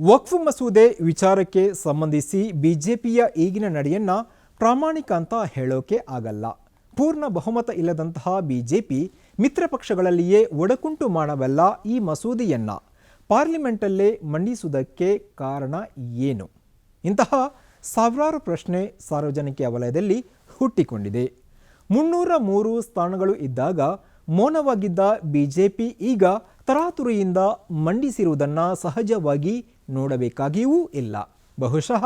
ವಕ್ಫ್ ಮಸೂದೆ ವಿಚಾರಕ್ಕೆ ಸಂಬಂಧಿಸಿ ಬಿಜೆಪಿಯ ಈಗಿನ ನಡೆಯನ್ನ ಪ್ರಾಮಾಣಿಕ ಅಂತ ಹೇಳೋಕೆ ಆಗಲ್ಲ. ಪೂರ್ಣ ಬಹುಮತ ಇಲ್ಲದಂತಹ ಬಿಜೆಪಿ ಮಿತ್ರ ಪಕ್ಷಗಳಲ್ಲಿಯೇ ಒಡಕುಂಟು ಮಾಡಬಲ್ಲ ಈ ಮಸೂದೆಯನ್ನ ಪಾರ್ಲಿಮೆಂಟಲ್ಲೇ ಮಂಡಿಸುವುದಕ್ಕೆ ಕಾರಣ ಏನು? ಇಂತಹ ಸಾವಿರಾರು ಪ್ರಶ್ನೆ ಸಾರ್ವಜನಿಕ ವಲಯದಲ್ಲಿ ಹುಟ್ಟಿಕೊಂಡಿದೆ. ಮುನ್ನೂರ ಮೂರು ಸ್ಥಾನಗಳು ಇದ್ದಾಗ ಮೌನವಾಗಿದ್ದ ಬಿಜೆಪಿ ಈಗ ತರಾತುರಿಯಿಂದ ಮಂಡಿಸಿರುವುದನ್ನು ಸಹಜವಾಗಿ ನೋಡಬೇಕಾಗಿಯೂ ಇಲ್ಲ. ಬಹುಶಃ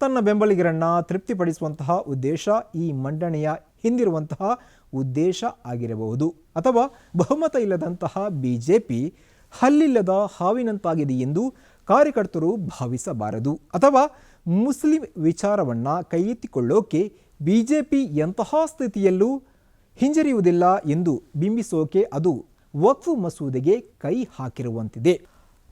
ತನ್ನ ಬೆಂಬಲಿಗರನ್ನು ತೃಪ್ತಿಪಡಿಸುವಂತಹ ಉದ್ದೇಶ ಈ ಮಂಡನೆಯ ಹಿಂದಿರುವಂತಹ ಉದ್ದೇಶ ಆಗಿರಬಹುದು. ಅಥವಾ ಬಹುಮತ ಇಲ್ಲದಂತಹ ಬಿಜೆಪಿ ಹಲ್ಲಿಲ್ಲದ ಹಾವಿನಂತಾಗಿದೆ ಎಂದು ಕಾರ್ಯಕರ್ತರು ಭಾವಿಸಬಾರದು. ಅಥವಾ ಮುಸ್ಲಿಂ ವಿಚಾರವನ್ನು ಕೈಗೆತ್ತಿಕೊಳ್ಳೋಕೆ ಬಿಜೆಪಿ ಎಂತಹ ಸ್ಥಿತಿಯಲ್ಲೂ ಹಿಂಜರಿಯುವುದಿಲ್ಲ ಎಂದು ಬಿಂಬಿಸೋಕೆ ಅದು ವಕ್ಫ್ ಮಸೂದೆಗೆ ಕೈ ಹಾಕಿರುವಂತಿದೆ.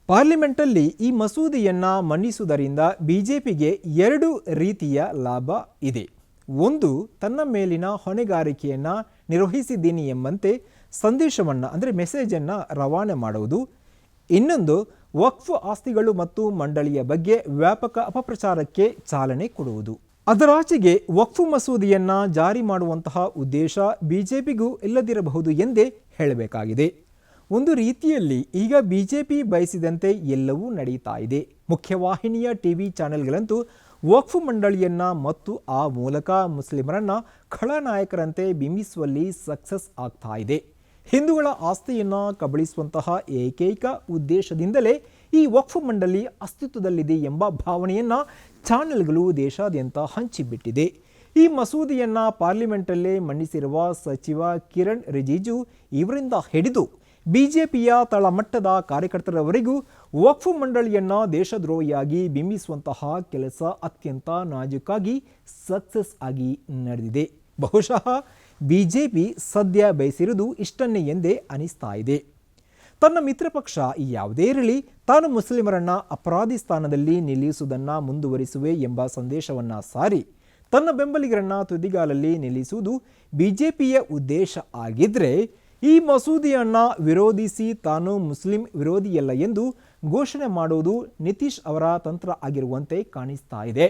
ಪಾರ್ಲಿಮೆಂಟಲ್ಲಿ ಈ ಮಸೂದೆಯನ್ನ ಮಂಡಿಸುವುದರಿಂದ ಬಿಜೆಪಿಗೆ ಎರಡು ರೀತಿಯ ಲಾಭ ಇದೆ. ಒಂದು, ತನ್ನ ಮೇಲಿನ ಹೊಣೆಗಾರಿಕೆಯನ್ನು ನಿರ್ವಹಿಸಿದ್ದೀನಿ ಎಂಬಂತೆ ಸಂದೇಶವನ್ನು, ಅಂದರೆ ಮೆಸೇಜನ್ನು ರವಾನೆ ಮಾಡುವುದು. ಇನ್ನೊಂದು, ವಕ್ಫ್ ಆಸ್ತಿಗಳು ಮತ್ತು ಮಂಡಳಿಯ ಬಗ್ಗೆ ವ್ಯಾಪಕ ಅಪಪ್ರಚಾರಕ್ಕೆ ಚಾಲನೆ ಕೊಡುವುದು. ಅದರಾಚೆಗೆ ವಕ್ಫ್ ಮಸೂದೆಯನ್ನು ಜಾರಿ ಮಾಡುವಂತಹ ಉದ್ದೇಶ ಬಿಜೆಪಿಗೂ ಇಲ್ಲದಿರಬಹುದು ಎಂದೇ ಹೇಳಬೇಕಾಗಿದೆ. ಒಂದು ರೀತಿಯಲ್ಲಿ ಈಗ ಬಿಜೆಪಿ ಬಯಸಿದಂತೆ ಎಲ್ಲವೂ ನಡೀತಾ ಇದೆ. ಮುಖ್ಯವಾಹಿನಿಯ ಟಿವಿ ಚಾನೆಲ್ಗಳಂತೂ ವಕ್ಫ್ ಮಂಡಳಿಯನ್ನ ಮತ್ತು ಆ ಮೂಲಕ ಮುಸ್ಲಿಮರನ್ನ ಖಳನಾಯಕರಂತೆ ಬಿಂಬಿಸುವಲ್ಲಿ ಸಕ್ಸಸ್ ಆಗ್ತಾ ಇದೆ. ಹಿಂದೂಗಳ ಆಸ್ತಿಯನ್ನು ಕಬಳಿಸುವಂತಹ ಏಕೈಕ ಉದ್ದೇಶದಿಂದಲೇ ಈ ವಕ್ಫ್ ಮಂಡಳಿ ಅಸ್ತಿತ್ವದಲ್ಲಿದೆ ಎಂಬ ಭಾವನೆಯನ್ನ ಚಾನೆಲ್ಗಳು ದೇಶಾದ್ಯಂತ ಹಂಚಿಬಿಟ್ಟಿದೆ. ಈ ಮಸೂದೆಯನ್ನು ಪಾರ್ಲಿಮೆಂಟಲ್ಲೇ ಮಂಡಿಸಿರುವ ಸಚಿವ ಕಿರಣ್ ರಿಜಿಜು ಇವರಿಂದ ಹಿಡಿದು ಬಿಜೆಪಿಯ ತಳಮಟ್ಟದ ಕಾರ್ಯಕರ್ತರವರೆಗೂ ವಕ್ಫ್ ಮಂಡಳಿಯನ್ನು ದೇಶದ್ರೋಹಿಯಾಗಿ ಬಿಂಬಿಸುವಂತಹ ಕೆಲಸ ಅತ್ಯಂತ ನಾಜುಕಾಗಿ ಸಕ್ಸಸ್ ಆಗಿ ನಡೆದಿದೆ. ಬಹುಶಃ ಬಿಜೆಪಿ ಸದ್ಯ ಬಯಸಿರುವುದು ಇಷ್ಟನ್ನೇ ಎಂದೇ ಅನಿಸ್ತಾ ಇದೆ. ತನ್ನ ಮಿತ್ರ ಪಕ್ಷ ಯಾವುದೇ ಇರಲಿ, ತಾನು ಮುಸ್ಲಿಮರನ್ನ ಅಪರಾಧಿ ಸ್ಥಾನದಲ್ಲಿ ನಿಲ್ಲಿಸುವುದನ್ನು ಮುಂದುವರಿಸುವೆ ಎಂಬ ಸಂದೇಶವನ್ನು ಸಾರಿ ತನ್ನ ಬೆಂಬಲಿಗರನ್ನ ತುದಿಗಾಲಲ್ಲಿ ನಿಲ್ಲಿಸುವುದು ಬಿಜೆಪಿಯ ಉದ್ದೇಶ ಆಗಿದ್ರೆ ಈ ಮಸೂದೆಯನ್ನು ವಿರೋಧಿಸಿ ತಾನು ಮುಸ್ಲಿಂ ವಿರೋಧಿಯಲ್ಲ ಎಂದು ಘೋಷಣೆ ಮಾಡುವುದು ನಿತೀಶ್ ಅವರ ತಂತ್ರ ಆಗಿರುವಂತೆ ಕಾಣಿಸ್ತಾ ಇದೆ.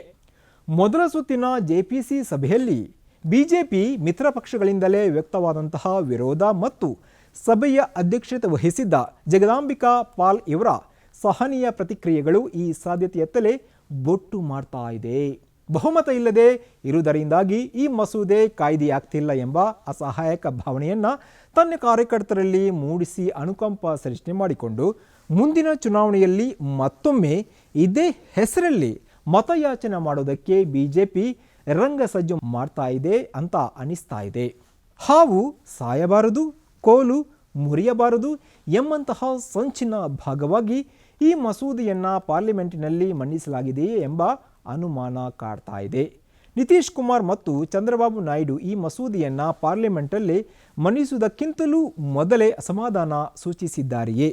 ಮೊದಲ ಸುತ್ತಿನ ಜೆಪಿಸಿ ಸಭೆಯಲ್ಲಿ ಬಿಜೆಪಿ ಮಿತ್ರ ಪಕ್ಷಗಳಿಂದಲೇ ವ್ಯಕ್ತವಾದಂತಹ ವಿರೋಧ ಮತ್ತು ಸಭೆಯ ಅಧ್ಯಕ್ಷತೆ ವಹಿಸಿದ್ದ ಜಗದಾಂಬಿಕಾ ಪಾಲ್ ಇವರ ಸಹನೀಯ ಪ್ರತಿಕ್ರಿಯೆಗಳು ಈ ಸಾಧ್ಯತೆಯತ್ತಲೇ ಬೊಟ್ಟು ಮಾಡ್ತಾ ಇದೆ. ಬಹುಮತ ಇಲ್ಲದೆ ಇರುವುದರಿಂದಾಗಿ ಈ ಮಸೂದೆ ಕಾಯ್ದೆಯಾಗ್ತಿಲ್ಲ ಎಂಬ ಅಸಹಾಯಕ ಭಾವನೆಯನ್ನ ತನ್ನ ಕಾರ್ಯಕರ್ತರಲ್ಲಿ ಮೂಡಿಸಿ ಅನುಕಂಪ ಸೃಷ್ಟಿ ಮಾಡಿಕೊಂಡು ಮುಂದಿನ ಚುನಾವಣೆಯಲ್ಲಿ ಮತ್ತೊಮ್ಮೆ ಇದೇ ಹೆಸರಲ್ಲಿ ಮತಯಾಚನೆ ಮಾಡೋದಕ್ಕೆ ಬಿಜೆಪಿ ರಂಗ ಸಜ್ಜು ಮಾಡ್ತಾ ಇದೆ ಅಂತ ಅನಿಸ್ತಾ ಇದೆ. ಹಾವು ಸಾಯಬಾರದು, ಕೋಲು ಮುರಿಯಬಾರದು ಎಂಬಂತಹ ಸಂಚಿನ ಭಾಗವಾಗಿ ಈ ಮಸೂದೆಯನ್ನ ಪಾರ್ಲಿಮೆಂಟಿನಲ್ಲಿ ಮಂಡಿಸಲಾಗಿದೆಯೇ ಎಂಬ ಅನುಮಾನ ಕಾಡ್ತಾ ಇದೆ. ನಿತೀಶ್ ಕುಮಾರ್ ಮತ್ತು ಚಂದ್ರಬಾಬು ನಾಯ್ಡು ಈ ಮಸೂದೆಯನ್ನು ಪಾರ್ಲಿಮೆಂಟಲ್ಲಿ ಮನ್ನಿಸುವುದಕ್ಕಿಂತಲೂ ಮೊದಲೇ ಅಸಮಾಧಾನ ಸೂಚಿಸಿದ್ದಾರೆಯೇ?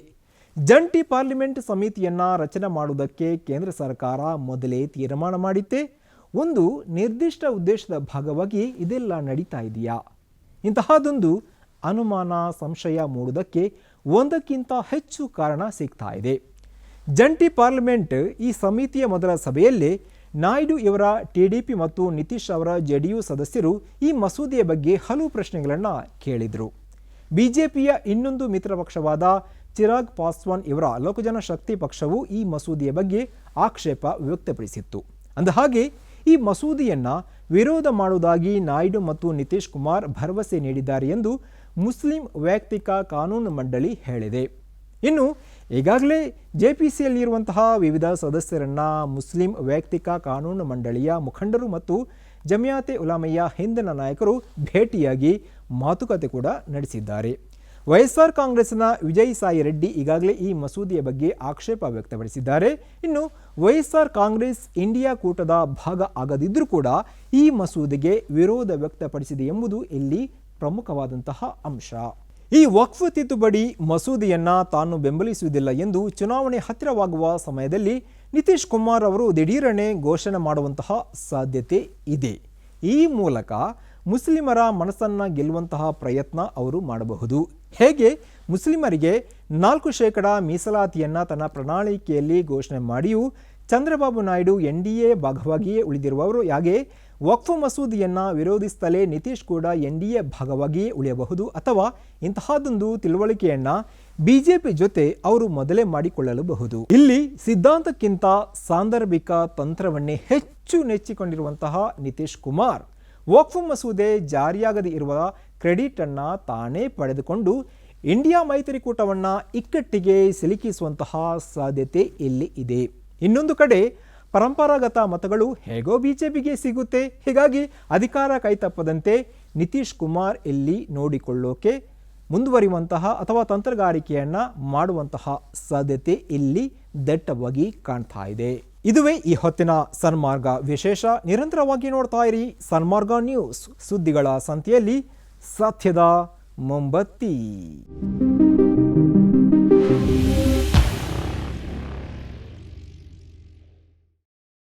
ಜಂಟಿ ಪಾರ್ಲಿಮೆಂಟ್ ಸಮಿತಿಯನ್ನು ರಚನೆ ಮಾಡುವುದಕ್ಕೆ ಕೇಂದ್ರ ಸರ್ಕಾರ ಮೊದಲೇ ತೀರ್ಮಾನ ಮಾಡಿತ್ತೆ. ಒಂದು ನಿರ್ದಿಷ್ಟ ಉದ್ದೇಶದ ಭಾಗವಾಗಿ ಇದೆಲ್ಲ ನಡೀತಾ ಇದೆಯಾ? ಇಂತಹದೊಂದು ಅನುಮಾನ ಸಂಶಯ ಮೂಡುವುದಕ್ಕೆ ಒಂದಕ್ಕಿಂತ ಹೆಚ್ಚು ಕಾರಣ ಸಿಗ್ತಾ ಇದೆ. ಜಂಟಿ ಪಾರ್ಲಿಮೆಂಟ್ ಈ ಸಮಿತಿಯ ಮೊದಲ ಸಭೆಯಲ್ಲೇ ನಾಯ್ಡು ಇವರ ಟಿಡಿಪಿ ಮತ್ತು ನಿತೀಶ್ ಅವರ ಜೆಡಿಯು ಸದಸ್ಯರು ಈ ಮಸೂದೆಯ ಬಗ್ಗೆ ಹಲವು ಪ್ರಶ್ನೆಗಳನ್ನು ಕೇಳಿದರು. ಬಿಜೆಪಿಯ ಇನ್ನೊಂದು ಮಿತ್ರ ಪಕ್ಷವಾದ ಚಿರಾಗ್ ಪಾಸ್ವಾನ್ ಇವರ ಲೋಕಜನ ಶಕ್ತಿ ಪಕ್ಷವು ಈ ಮಸೂದೆಯ ಬಗ್ಗೆ ಆಕ್ಷೇಪ ವ್ಯಕ್ತಪಡಿಸಿತ್ತು. ಅಂದಹಾಗೆ ಈ ಮಸೂದೆಯನ್ನು ವಿರೋಧ ಮಾಡುವುದಾಗಿ ನಾಯ್ಡು ಮತ್ತು ನಿತೀಶ್ ಕುಮಾರ್ ಭರವಸೆ ನೀಡಿದ್ದಾರೆ ಎಂದು ಮುಸ್ಲಿಂ ವೈಯಕ್ತಿಕ ಕಾನೂನು ಮಂಡಳಿ ಹೇಳಿದೆ. ಇನ್ನು ಈಗಾಗಲೇ ಜೆ ಪಿ ಸಿಯಲ್ಲಿರುವಂತಹ ವಿವಿಧ ಸದಸ್ಯರನ್ನ ಮುಸ್ಲಿಂ ವೈಯಕ್ತಿಕ ಕಾನೂನು ಮಂಡಳಿಯ ಮುಖಂಡರು ಮತ್ತು ಜಮಿಯಾತೆ ಉಲಾಮಯ್ಯ ಹಿಂದಿನ ನಾಯಕರು ಭೇಟಿಯಾಗಿ ಮಾತುಕತೆ ಕೂಡ ನಡೆಸಿದ್ದಾರೆ. ವೈಎಸ್ಆರ್ ಕಾಂಗ್ರೆಸ್ನ ವಿಜಯ್ ಸಾಯಿ ರೆಡ್ಡಿ ಈಗಾಗಲೇ ಈ ಮಸೂದೆಯ ಬಗ್ಗೆ ಆಕ್ಷೇಪ ವ್ಯಕ್ತಪಡಿಸಿದ್ದಾರೆ. ಇನ್ನು ವೈಎಸ್ಆರ್ ಕಾಂಗ್ರೆಸ್ ಇಂಡಿಯಾ ಕೂಟದ ಭಾಗ ಆಗದಿದ್ದರೂ ಕೂಡ ಈ ಮಸೂದೆಗೆ ವಿರೋಧ ವ್ಯಕ್ತಪಡಿಸಿದೆ ಎಂಬುದು ಇಲ್ಲಿ ಪ್ರಮುಖವಾದಂತಹ ಅಂಶ. ಈ ವಕ್ಫ್ ತಿದ್ದುಪಡಿ ಮಸೂದೆಯನ್ನ ತಾನು ಬೆಂಬಲಿಸುವುದಿಲ್ಲ ಎಂದು ಚುನಾವಣೆ ಹತ್ತಿರವಾಗುವ ಸಮಯದಲ್ಲಿ ನಿತೀಶ್ ಕುಮಾರ್ ಅವರು ದಿಢೀರನೆ ಘೋಷಣೆ ಮಾಡುವಂತಹ ಸಾಧ್ಯತೆ ಇದೆ. ಈ ಮೂಲಕ ಮುಸ್ಲಿಮರ ಮನಸ್ಸನ್ನು ಗೆಲ್ಲುವಂತಹ ಪ್ರಯತ್ನ ಅವರು ಮಾಡಬಹುದು. ಹೇಗೆ? ಮುಸ್ಲಿಮರಿಗೆ ನಾಲ್ಕು ಶೇಕಡ ಮೀಸಲಾತಿಯನ್ನು ತನ್ನ ಪ್ರಣಾಳಿಕೆಯಲ್ಲಿ ಘೋಷಣೆ ಮಾಡಿಯೂ, Chandrababu Naidu N D A ಭಾಗವಾಗಿಯೇ ಉಳಿದಿರುವವರು ಹಾಗೆ ವಕ್ಫ್ ಮಸೂದೆಯನ್ನು ವಿರೋಧಿಸುತ್ತಲೇ ನಿತೀಶ್ ಕೂಡ ಎನ್ ಡಿ ಎ ಭಾಗವಾಗಿಯೇ ಉಳಿಯಬಹುದು ಅಥವಾ ಇಂತಹದೊಂದು ಜೆ ಬಿಜೆಪಿ ಜೊತೆ ಅವರು ಮೊದಲೇ ಮಾಡಿಕೊಳ್ಳಲಬಹುದು. ಇಲ್ಲಿ ಸಿದ್ಧಾಂತಕ್ಕಿಂತ ಸಾಂದರ್ಭಿಕ ತಂತ್ರವನ್ನೇ ಹೆಚ್ಚು ನೆಚ್ಚಿಕೊಂಡಿರುವಂತಹ ನಿತೀಶ್ ಕುಮಾರ್. ವಕ್ಫ್ ಮಸೂದೆ ಜಾರಿಯಾಗದೇ ಇರುವ ಕ್ರೆಡಿಟನ್ನು ತಾನೇ ಪಡೆದುಕೊಂಡು ಇಂಡಿಯಾ ಮೈತ್ರಿಕೂಟವನ್ನು ಇಕ್ಕಟ್ಟಿಗೆ ಸಿಲುಕಿಸುವಂತಹ ಸಾಧ್ಯತೆ ಇಲ್ಲಿ ಇದೆ. ಇನ್ನೊಂದು ಕಡೆ ಪರಂಪರಾಗತ ಮತಗಳು ಹೇಗೋ ಬಿಜೆಪಿಗೆ ಸಿಗುತ್ತೆ. ಹೀಗಾಗಿ ಅಧಿಕಾರ ಕೈತಪ್ಪದಂತೆ ನಿತೀಶ್ ಕುಮಾರ್ ಇಲ್ಲಿ ನೋಡಿಕೊಳ್ಳೋಕೆ ಮುಂದುವರಿಯುವಂತಹ ಅಥವಾ ತಂತ್ರಗಾರಿಕೆಯನ್ನು ಮಾಡುವಂತಹ ಸಾಧ್ಯತೆ ಇಲ್ಲಿ ದಟ್ಟವಾಗಿ ಕಾಣ್ತಾ ಇದೆ. ಇದುವೇ ಈ ಹೊತ್ತಿನ ಸನ್ಮಾರ್ಗ ವಿಶೇಷ. ನಿರಂತರವಾಗಿ ನೋಡ್ತಾ ಇರಿ ಸನ್ಮಾರ್ಗ ನ್ಯೂಸ್ ಸುದ್ದಿಗಳ ಸಂತೆಯಲ್ಲಿ ಸತ್ಯದ ಮೊಂಬತ್ತಿ.